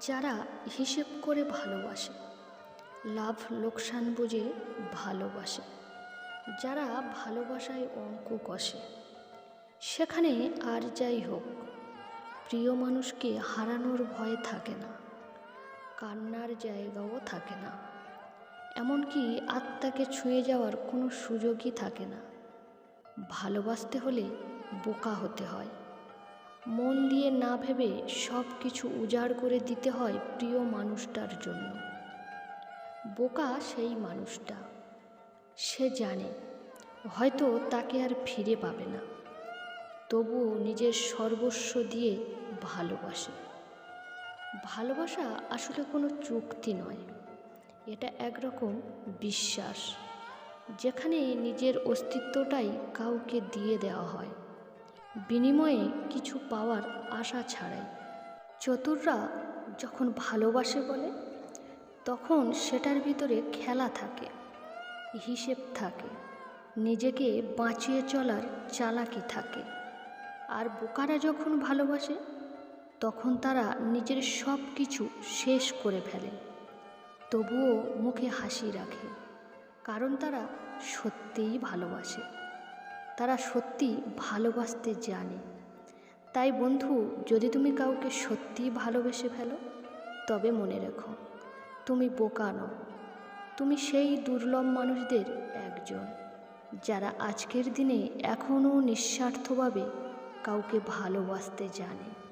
যারা হিসেব করে ভালোবাসে, লাভ লোকসান বুঝে ভালোবাসে। যারা ভালোবাসায় অঙ্ক কষে, সেখানে আর যাই হোক, প্রিয় মানুষকে হারানোর ভয় থাকে না, কান্নার জায়গাও থাকে না। এমনকি আত্মাকে ছুঁয়ে যাওয়ার কোনো সুযোগই থাকে না। ভালোবাসতে হলে বোকা হতে হয়। মন দিয়ে না ভেবে সব কিছু উজাড় করে দিতে হয় প্রিয় মানুষটার জন্য। বোকা সেই মানুষটা। সে জানে, হয়তো তাকে আর ফিরে পাবে না। তবুও নিজের সর্বস্ব দিয়ে ভালোবাসে। ভালোবাসা আসলে কোনো চুক্তি নয়। এটা একরকম বিশ্বাস, যেখানে নিজের অস্তিত্বটাই কাউকে দিয়ে দেওয়া হয়। বিনিময়ে কিছু পাওয়ার আশা ছাড়াই। চতুররা যখন ভালোবাসে বলে, তখন সেটার ভিতরে খেলা থাকে, হিসেব থাকে, নিজেকে বাঁচিয়ে চলার চালাকি থাকে। আর বোকারা যখন ভালোবাসে, তখন তারা নিজের সব কিছু শেষ করে ফেলে, তবুও মুখে হাসি রাখে, কারণ তারা সত্যিই ভালোবাসে। তারা সত্যি ভালোবাসতে জানে। তাই বন্ধু, যদি তুমি কাউকে সত্যিই ভালোবেসে ফেলো, তবে মনে রেখো, তুমি বোকা নও। তুমি সেই দুর্লভ মানুষদের একজন, যারা আজকের দিনে এখনও নিঃস্বার্থভাবে কাউকে ভালোবাসতে জানে।